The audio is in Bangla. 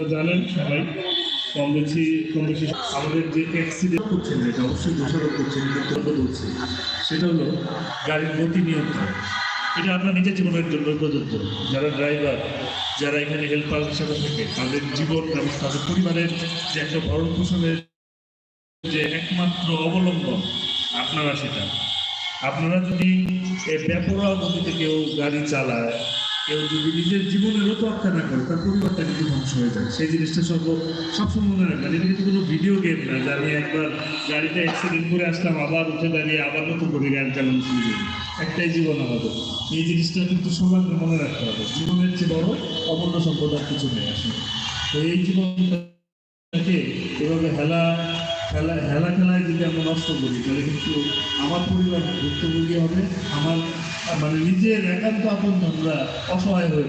জানেন সবাই, কম বেশি কম বেশি আমাদের যে অ্যাক্সিডেন্ট করছেন, এটা অবশ্যই দোষারোপ করছেন কিন্তু সেটা হলো গাড়ির গতি নিয়ন্ত্রণ। এটা আপনার নিজের জীবনের জন্য প্রযোজ্য যারা ড্রাইভার যারা এখানে হেল্পার হিসাবে থাকে, তাদের জীবন এবং তাদের পরিবারের যে একটা ভরণ পোষণের যে একমাত্র অবলম্বন, আপনারা সেটা। আপনারা যদি বেপরোয়া গতিতে কেউ গাড়ি চালায় কেউ যদি নিজের জীবনেরও তোয়াক্কা করে, তার পরিবারটা কিন্তু ধ্বংস হয়ে যায়। সেই জিনিসটা সব সবসময় মনে রাখবেন। এটা কিন্তু কোনো ভিডিও গেম না, যে আমি একবার গাড়িটা অ্যাক্সিডেন্ট করে আসলাম, আবার উঠে দাঁড়িয়ে আবার নতুন করে গাড়ি চালানো শুরু করি। একটাই জীবন আমাদের। এই জিনিসটা কিন্তু সবাইকে মনে রাখতে হবে। জীবনের চেয়ে বড় অমূল্য সম্পদ আর কিছু নেই আসলে। তো এই জীবনটাকে এভাবে হেলা খেলা হেলা খেলায় যদি আমরা নষ্ট করি, তাহলে কিন্তু আমার পরিবার ভুক্তভোগী হবে, আমার মানে নিজের একান্ত আপন আমরা অসহায় হয়ে